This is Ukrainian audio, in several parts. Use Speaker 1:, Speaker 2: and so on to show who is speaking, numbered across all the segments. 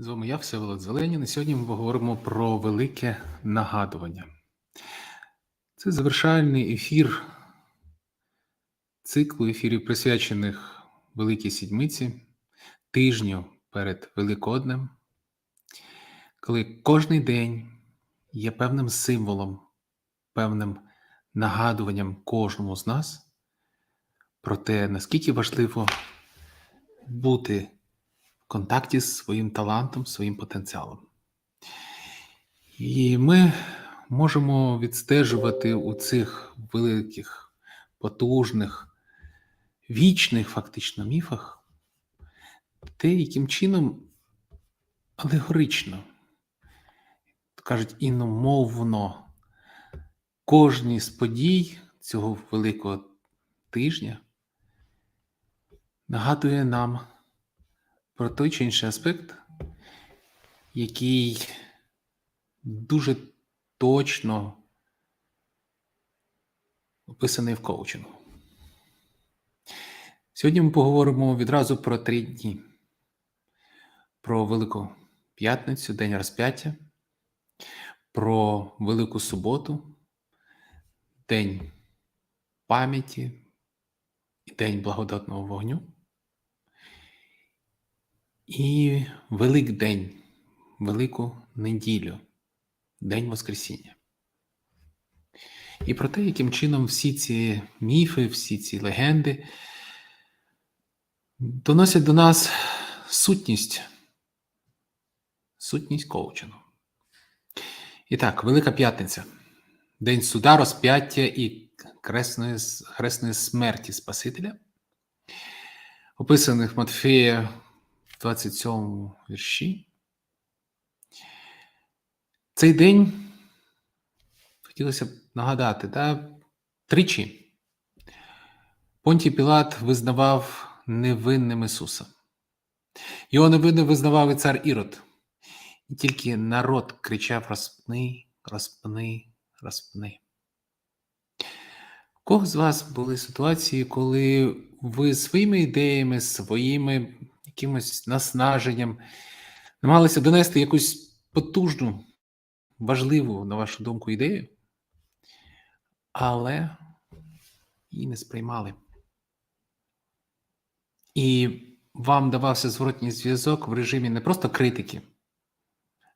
Speaker 1: З вами я, Всеволод Зеленін, і сьогодні ми поговоримо про велике нагадування. Це завершальний ефір циклу ефірів, присвячених Великій Сідьмиці, тижню перед Великоднем, коли кожний день є певним символом, певним нагадуванням кожному з нас про те, наскільки важливо бути контакті з своїм талантом, своїм потенціалом. І ми можемо відстежувати у цих великих, потужних, вічних фактично міфах те, яким чином алегорично, кажуть, іномовно, кожній з подій цього великого тижня нагадує нам про той чи інший аспект, який дуже точно описаний в коучингу. Сьогодні ми поговоримо відразу про три дні: про Велику П'ятницю, День розп'яття, про Велику Суботу, День пам'яті і День благодатного вогню. І Великдень, Велику неділю, День Воскресіння. І про те, яким чином всі ці міфи, всі ці легенди доносять до нас сутність, сутність коучингу. І так, Велика П'ятниця, День суда, розп'яття і кресної, хресної смерті Спасителя, описаних Матфея в 27 вірші. Цей день хотілося б нагадати, да, тричі Понтій Пілат визнавав невинним Ісуса. Його невинним визнавав і цар Ірод. І тільки народ кричав: розпни, розпни, розпни. У кого з вас були ситуації, коли ви своїми ідеями, своїми якимось наснаженням, намагалися донести якусь потужну, важливу, на вашу думку, ідею, але її не сприймали. І вам давався зворотній зв'язок в режимі не просто критики,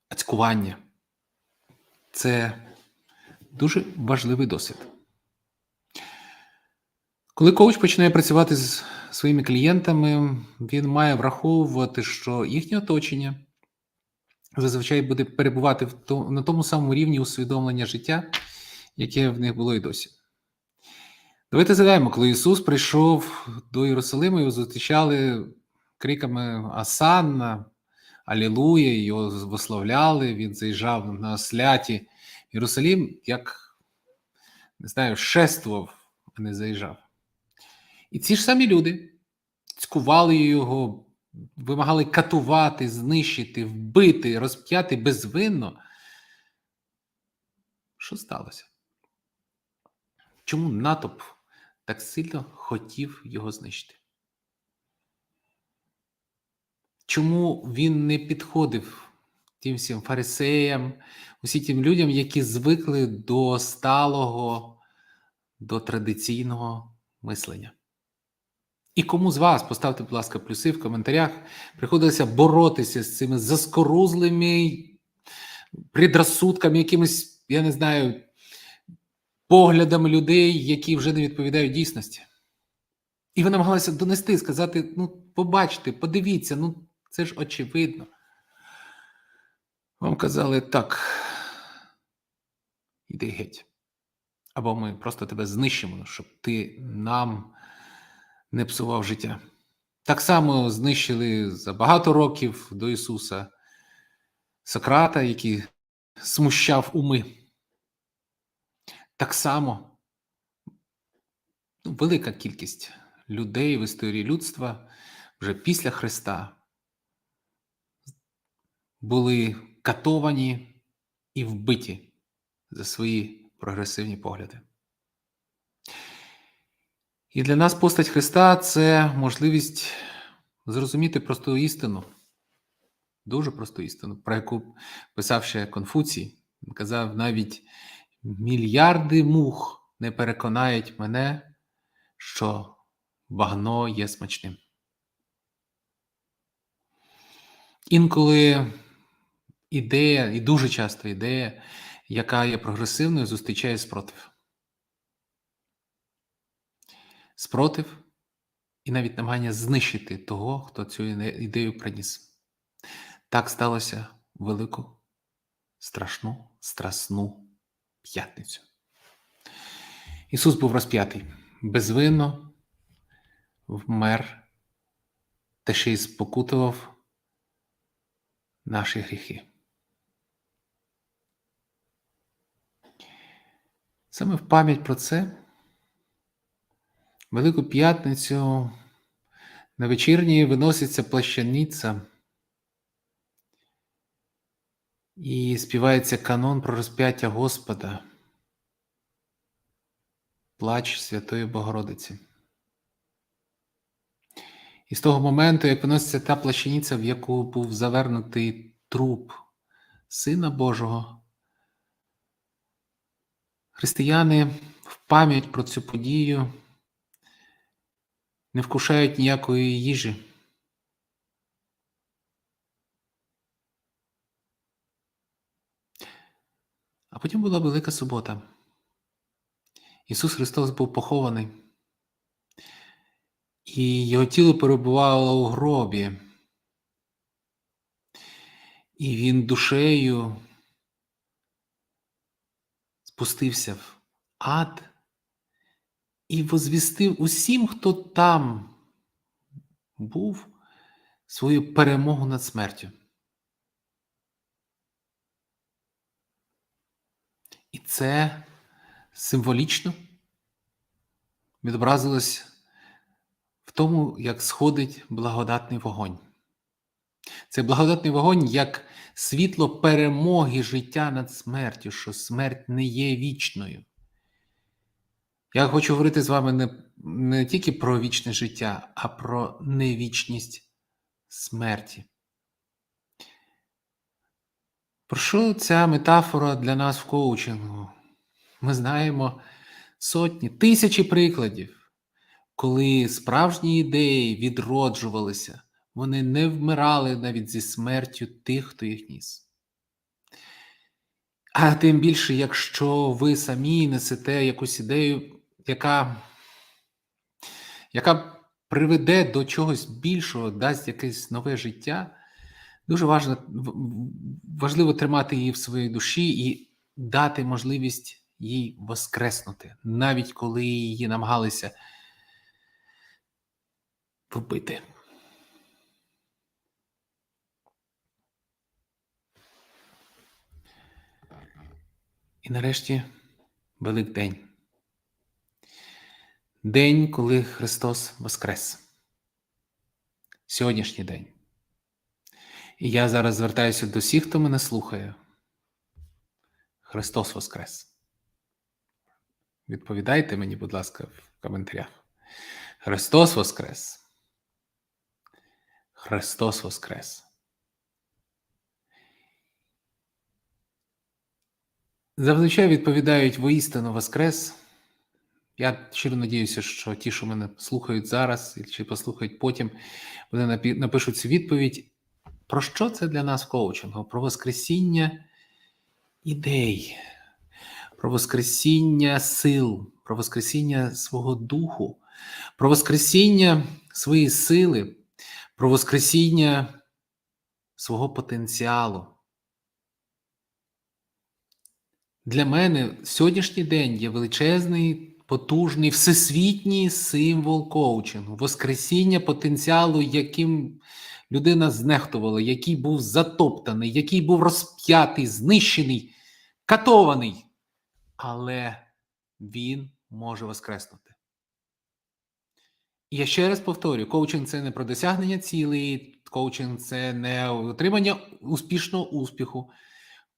Speaker 1: а цькування. Це дуже важливий досвід. Коли коуч починає працювати з своїми клієнтами, він має враховувати, що їхнє оточення зазвичай буде перебувати в то, на тому самому рівні усвідомлення життя, яке в них було і досі. Давайте згадаємо, коли Ісус прийшов до Єрусалиму, його зустрічали криками Асанна, Алілуя, його вославляли, він заїжджав на сляті Єрусалім, як не знаю, шествував, а не заїжджав. І ці ж самі люди цькували його, вимагали катувати, знищити, вбити, розп'яти безвинно. Що сталося? Чому натовп так сильно хотів його знищити? Чому він не підходив тим всім фарисеям, усім тим людям, які звикли до сталого, до традиційного мислення? І кому з вас, поставте, будь ласка, плюси в коментарях, приходилося боротися з цими заскорузлими предрассудками, якимись, я не знаю, поглядами людей, які вже не відповідають дійсності. І ви намагалися донести, сказати: ну, побачте, подивіться, ну це ж очевидно. Вам казали так, іди геть. Або ми просто тебе знищимо, щоб ти нам не псував життя. Так само знищили за багато років до Ісуса Сократа, який смущав уми. Так само ну, велика кількість людей в історії людства вже після Христа були катовані і вбиті за свої прогресивні погляди. І для нас постать Христа це можливість зрозуміти просту істину. дуже просту істину, про яку писав ще Конфуцій. Він казав, навіть мільярди мух не переконають мене, що багно є смачним. Інколи ідея, і дуже часто ідея, яка є прогресивною, зустрічає спротив. Спротив і навіть намагання знищити того, хто цю ідею приніс. Так сталося велику, страшну, страсну п'ятницю. Ісус був розп'ятий, безвинно вмер та ще й спокутував наші гріхи. Саме в пам'ять про це, Велику п'ятницю. На вечірній виноситься плащаниця. І співається канон про розп'яття Господа, плач Святої Богородиці. І з того моменту, як виноситься та плащаниця, в яку був завернутий труп Сина Божого, християни в пам'ять про цю подію не вкушають ніякої їжі. А потім була Велика субота. Ісус Христос був похований, і Його тіло перебувало у гробі, і Він душею спустився в ад і возвістив усім, хто там був, свою перемогу над смертю. І це символічно відобразилось в тому, як сходить благодатний вогонь. Це благодатний вогонь як світло перемоги життя над смертю, що смерть не є вічною. Я хочу говорити з вами не, не тільки про вічне життя, а про невічність смерті. Про що ця метафора для нас в коучингу? Ми знаємо сотні, тисячі прикладів, коли справжні ідеї відроджувалися, вони не вмирали навіть зі смертю тих, хто їх ніс. А тим більше, якщо ви самі несете якусь ідею, яка яка приведе до чогось більшого, дасть якесь нове життя, дуже важливо, важливо тримати її в своїй душі і дати можливість їй воскреснути, навіть коли її намагалися вбити. І нарешті Великдень. День, коли Христос Воскрес. Сьогоднішній день. І я зараз звертаюся до всіх, хто мене слухає. Христос Воскрес. Відповідайте мені, будь ласка, в коментарях. Христос Воскрес. Христос Воскрес. Зазвичай відповідають воістину Воскрес. Я щиро надіюся, що ті, що мене слухають зараз, чи послухають потім, вони напишуть цю відповідь. Про що це для нас в коучингу? Про Воскресіння ідей, про Воскресіння сил, про Воскресіння свого духу, про Воскресіння своєї сили, про Воскресіння свого потенціалу. Для мене сьогоднішній день є величезний потужний всесвітній символ коучингу, воскресіння потенціалу, яким людина знехтувала, який був затоптаний, який був розп'ятий, знищений, катований. Але він може воскреснути. І я ще раз повторюю: коучинг це не про досягнення цілей, коучинг це не отримання успішного успіху.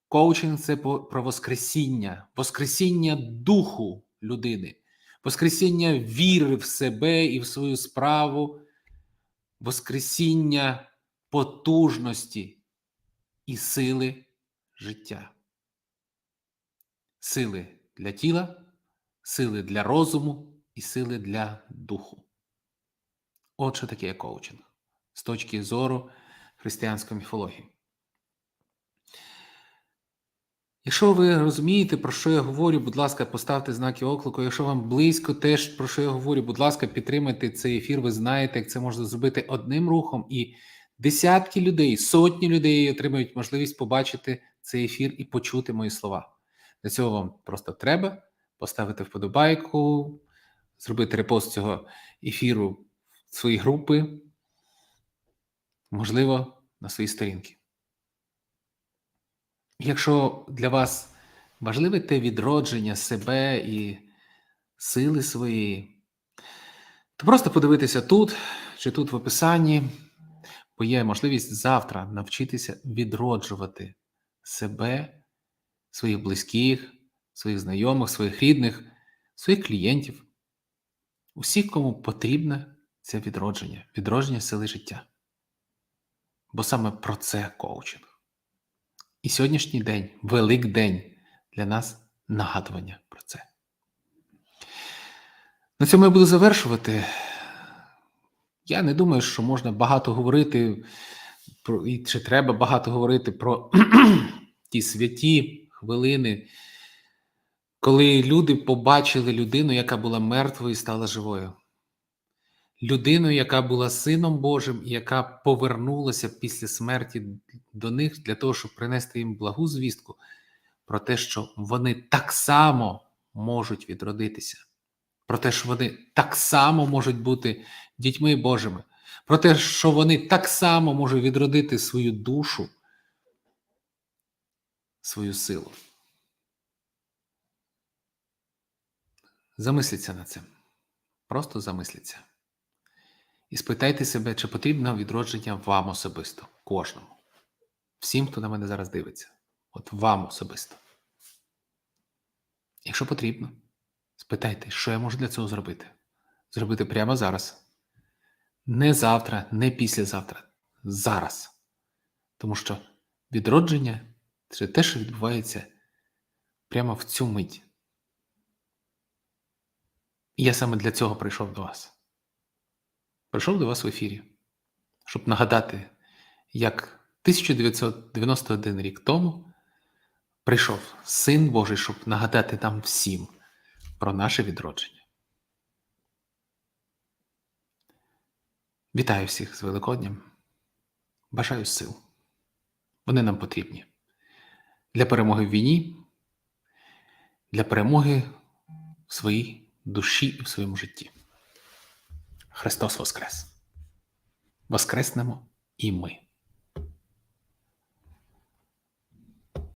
Speaker 1: Коучинг це про воскресіння, воскресіння духу людини, Воскресіння віри в себе і в свою справу, Воскресіння потужності і сили життя. Сили для тіла, сили для розуму і сили для духу. От що таке коучинг з точки зору християнської міфології. Якщо ви розумієте, про що я говорю, будь ласка, поставте знаки оклику. Якщо вам близько теж про що я говорю, будь ласка, підтримайте цей ефір. Ви знаєте, як це можна зробити одним рухом, і десятки людей, сотні людей отримають можливість побачити цей ефір і почути мої слова. Для цього вам просто треба поставити вподобайку, зробити репост цього ефіру в свої групи, можливо, на свої сторінки. Якщо для вас важливе те відродження себе і сили своєї, то просто подивитися тут чи тут в описанні, бо є можливість завтра навчитися відроджувати себе, своїх близьких, своїх знайомих, своїх рідних, своїх клієнтів, усіх, кому потрібне це відродження, відродження сили життя. Бо саме про це коучинг. І сьогоднішній день, Великдень, для нас нагадування про це. На цьому я буду завершувати. Я не думаю, що можна багато говорити про і чи треба багато говорити про ті святі хвилини, коли люди побачили людину, яка була мертвою і стала живою. Людину, яка була Сином Божим, і яка повернулася після смерті до них для того, щоб принести їм благу звістку про те, що вони так само можуть відродитися, про те, що вони так само можуть бути дітьми Божими, про те, що вони так само можуть відродити свою душу, свою силу. Замисліться над цим. Просто замисліться. І спитайте себе, чи потрібно відродження вам особисто, кожному. Всім, хто на мене зараз дивиться. От вам особисто. Якщо потрібно, спитайте, що я можу для цього зробити. Зробити прямо зараз. Не завтра, не післязавтра. Зараз. Тому що відродження це те, що відбувається прямо в цю мить. І я саме для цього прийшов до вас. Прийшов до вас в ефірі, щоб нагадати, як 1991 рік тому прийшов Син Божий, щоб нагадати нам всім про наше відродження. Вітаю всіх з Великоднем. Бажаю сил. Вони нам потрібні для перемоги в війні, для перемоги в своїй душі і в своєму житті. Христос Воскрес! Воскреснемо і ми.